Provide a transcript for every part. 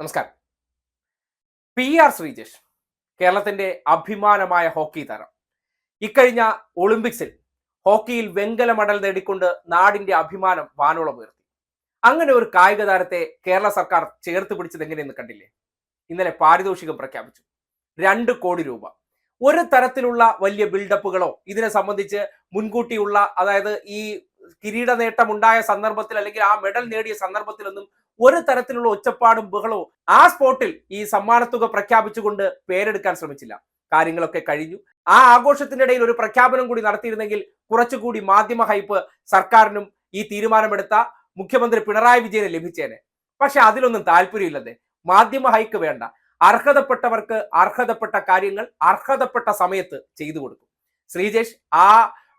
നമസ്കാരം. P R Sreejesh കേരളത്തിന്റെ അഭിമാനമായ ഹോക്കി താരം. ഇക്കഴിഞ്ഞ ഒളിമ്പിക്സിൽ ഹോക്കിയിൽ വെങ്കല മെഡൽ നേടിക്കൊണ്ട് നാടിന്റെ അഭിമാനം വാനോളം ഉയർത്തി. അങ്ങനെ ഒരു കായിക താരത്തെ കേരള സർക്കാർ ചേർത്ത് പിടിച്ചത് എങ്ങനെയെന്ന് കണ്ടില്ലേ? ഇന്നലെ പാരിതോഷികം പ്രഖ്യാപിച്ചു. രണ്ട് കോടി രൂപ. ഒരു തരത്തിലുള്ള വലിയ ബിൽഡപ്പുകളോ ഇതിനെ സംബന്ധിച്ച് മുൻകൂട്ടിയുള്ള അതായത് ഈ കിരീട നേട്ടം ഉണ്ടായ സന്ദർഭത്തിൽ അല്ലെങ്കിൽ ആ മെഡൽ നേടിയ സന്ദർഭത്തിലൊന്നും ഒരു തരത്തിലുള്ള ഒച്ചപ്പാടും ബഹളവും ആ സ്പോട്ടിൽ ഈ സമ്മാനത്തുക പ്രഖ്യാപിച്ചുകൊണ്ട് പേരെടുക്കാൻ ശ്രമിച്ചില്ല. കാര്യങ്ങളൊക്കെ കഴിഞ്ഞു. ആ ആഘോഷത്തിന്റെ ഇടയിൽ ഒരു പ്രഖ്യാപനം കൂടി നടത്തിയിരുന്നെങ്കിൽ കുറച്ചുകൂടി മാധ്യമ ഹൈപ്പ് സർക്കാരിനും ഈ തീരുമാനമെടുത്ത മുഖ്യമന്ത്രി പിണറായി വിജയന് ലഭിച്ചേനെ. പക്ഷെ അതിലൊന്നും താല്പര്യമില്ലെന്നേ. മാധ്യമ ഹൈക്ക് വേണ്ട. അർഹതപ്പെട്ടവർക്ക് അർഹതപ്പെട്ട കാര്യങ്ങൾ അർഹതപ്പെട്ട സമയത്ത് ചെയ്തു കൊടുക്കും. ശ്രീജേഷ് ആ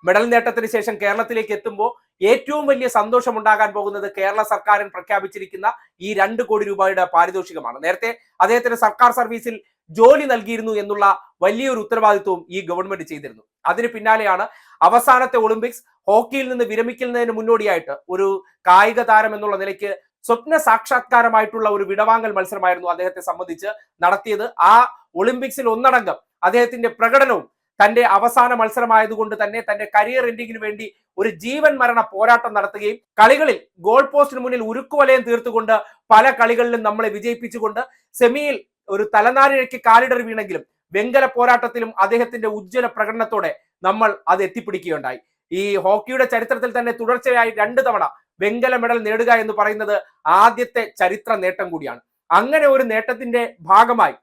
മെഡൽ നേട്ടത്തിന് ശേഷം കേരളത്തിലേക്ക് എത്തുമ്പോൾ ഏറ്റവും വലിയ സന്തോഷം ഉണ്ടാകാൻ പോകുന്നത് കേരള സർക്കാരിൻ പ്രഖ്യാപിച്ചിരിക്കുന്ന ഈ രണ്ട് കോടി രൂപയുടെ പാരിതോഷികമാണ്. നേരത്തെ അദ്ദേഹത്തിന് സർക്കാർ സർവീസിൽ ജോലി നൽകിയിരുന്നു എന്നുള്ള വലിയൊരു ഉത്തരവാദിത്വവും ഈ ഗവൺമെന്റ് ചെയ്തിരുന്നു. അതിന് പിന്നാലെയാണ് അവസാനത്തെ ഒളിമ്പിക്സ് ഹോക്കിയിൽ നിന്ന് വിരമിക്കുന്നതിന് മുന്നോടിയായിട്ട് ഒരു കായിക താരം എന്നുള്ള നിലയ്ക്ക് സ്വപ്ന സാക്ഷാത്കാരമായിട്ടുള്ള ഒരു വിടവാങ്ങൽ മത്സരമായിരുന്നു അദ്ദേഹത്തെ സംബന്ധിച്ച് നടത്തിയത്. ആ ഒളിമ്പിക്സിൽ ഒന്നടങ്കം അദ്ദേഹത്തിന്റെ പ്രകടനവും തന്റെ അവസാന മത്സരമായതുകൊണ്ട് തന്നെ തന്റെ കരിയർ എൻഡിങ്ങിന് വേണ്ടി ഒരു ജീവൻ മരണ പോരാട്ടം നടത്തുകയും കളികളിൽ ഗോൾ പോസ്റ്റിന് മുന്നിൽ ഉരുക്കുവലയം തീർത്തുകൊണ്ട് പല കളികളിലും നമ്മളെ വിജയിപ്പിച്ചുകൊണ്ട് സെമിയിൽ ഒരു തലനാരിഴയ്ക്ക് കാലിടർ വീണെങ്കിലും വെങ്കല പോരാട്ടത്തിലും അദ്ദേഹത്തിന്റെ ഉജ്ജ്വല പ്രകടനത്തോടെ നമ്മൾ അത് എത്തിപ്പിടിക്കുകയുണ്ടായി. ഈ ഹോക്കിയുടെ ചരിത്രത്തിൽ തന്നെ തുടർച്ചയായി രണ്ട് തവണ വെങ്കല മെഡൽ നേടുക എന്ന് പറയുന്നത് ആദ്യത്തെ ചരിത്ര നേട്ടം കൂടിയാണ്. അങ്ങനെ ഒരു നേട്ടത്തിന്റെ ഭാഗമായി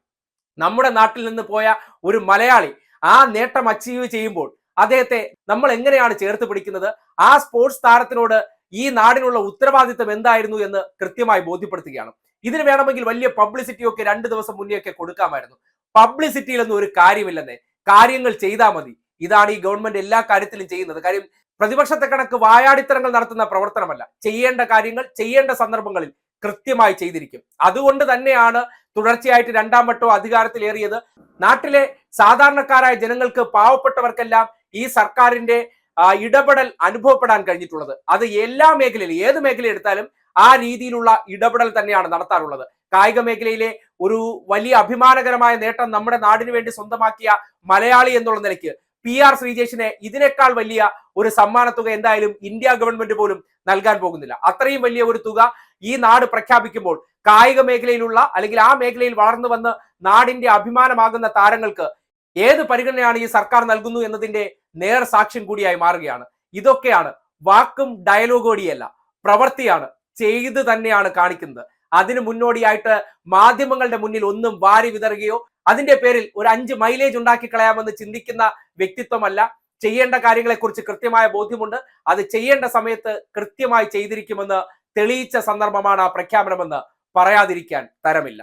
നമ്മുടെ നാട്ടിൽ നിന്ന് പോയ ഒരു മലയാളി ആ നേട്ടം അച്ചീവ് ചെയ്യുമ്പോൾ അദ്ദേഹത്തെ നമ്മൾ എങ്ങനെയാണ് ചേർത്ത് പിടിക്കുന്നത്? ആ സ്പോർട്സ് താരത്തിനോട് ഈ നാടിനുള്ള ഉത്തരവാദിത്തം എന്തായിരുന്നു എന്ന് കൃത്യമായി ബോധ്യപ്പെടുത്തുകയാണ്. ഇതിന് വേണമെങ്കിൽ വലിയ പബ്ലിസിറ്റി ഒക്കെ രണ്ട് ദിവസം മുന്നേ ഒക്കെ കൊടുക്കാമായിരുന്നു പബ്ലിസിറ്റിയിലൊന്നും ഒരു കാര്യമില്ലെന്നേ. കാര്യങ്ങൾ ചെയ്താൽ മതി. ഇതാണ് ഈ ഗവൺമെന്റ് എല്ലാ കാര്യത്തിലും ചെയ്യുന്നത്. കാര്യം പ്രതിപക്ഷത്തെ കണക്ക് വായാടിത്തരങ്ങൾ നടത്തുന്ന പ്രവർത്തനമല്ല. ചെയ്യേണ്ട കാര്യങ്ങൾ ചെയ്യേണ്ട സന്ദർഭങ്ങളിൽ കൃത്യമായി ചെയ്തിരിക്കും. അതുകൊണ്ട് തന്നെയാണ് തുടർച്ചയായിട്ട് രണ്ടാം വട്ടവും അധികാരത്തിലേറിയത്. നാട്ടിലെ സാധാരണക്കാരായ ജനങ്ങൾക്ക് പാവപ്പെട്ടവർക്കെല്ലാം ഈ സർക്കാരിന്റെ ഇടപെടൽ അനുഭവപ്പെടാൻ കഴിഞ്ഞിട്ടുള്ളത്. അത് എല്ലാ മേഖലയിലും ഏത് മേഖല എടുത്താലും ആ രീതിയിലുള്ള ഇടപെടൽ തന്നെയാണ് നടത്താറുള്ളത്. കായിക മേഖലയിലെ ഒരു വലിയ അഭിമാനകരമായ നേട്ടം നമ്മുടെ നാടിന് വേണ്ടി സ്വന്തമാക്കിയ മലയാളി എന്നുള്ള നിലയ്ക്ക് പി ആർ ശ്രീജേഷിനെ ഇതിനേക്കാൾ വലിയ ഒരു സമ്മാനത്തുക എന്തായാലും ഇന്ത്യ ഗവൺമെന്റ് പോലും നൽകാൻ പോകുന്നില്ല. അത്രയും വലിയ ഒരു തുക ഈ നാട് പ്രഖ്യാപിക്കുമ്പോൾ കായിക മേഖലയിലുള്ള അല്ലെങ്കിൽ ആ മേഖലയിൽ വളർന്നു വന്ന് നാടിന്റെ അഭിമാനമാകുന്ന താരങ്ങൾക്ക് ഏത് പരിഗണനയാണ് ഈ സർക്കാർ നൽകുന്നു എന്നതിന്റെ നേർ സാക്ഷ്യം കൂടിയായി മാറുകയാണ്. ഇതൊക്കെയാണ് വാക്കും ഡയലോഗോടിയല്ല പ്രവൃത്തിയാണ് ചെയ്ത് തന്നെയാണ് കാണിക്കുന്നത്. അതിന് മുന്നോടിയായിട്ട് മാധ്യമങ്ങളുടെ മുന്നിൽ ഒന്നും വാരി വിതറുകയോ അതിന്റെ പേരിൽ ഒരു അഞ്ച് മൈലേജ് ഉണ്ടാക്കി കളയാമെന്ന് ചിന്തിക്കുന്ന വ്യക്തിത്വമല്ല. ചെയ്യേണ്ട കാര്യങ്ങളെക്കുറിച്ച് കൃത്യമായ ബോധ്യമുണ്ട്. അത് ചെയ്യേണ്ട സമയത്ത് കൃത്യമായി ചെയ്തിരിക്കുമെന്ന് തെളിയിച്ച സന്ദർഭമാണ് ആ പ്രഖ്യാപനമെന്ന് പറയാതിരിക്കാൻ തരമില്ല.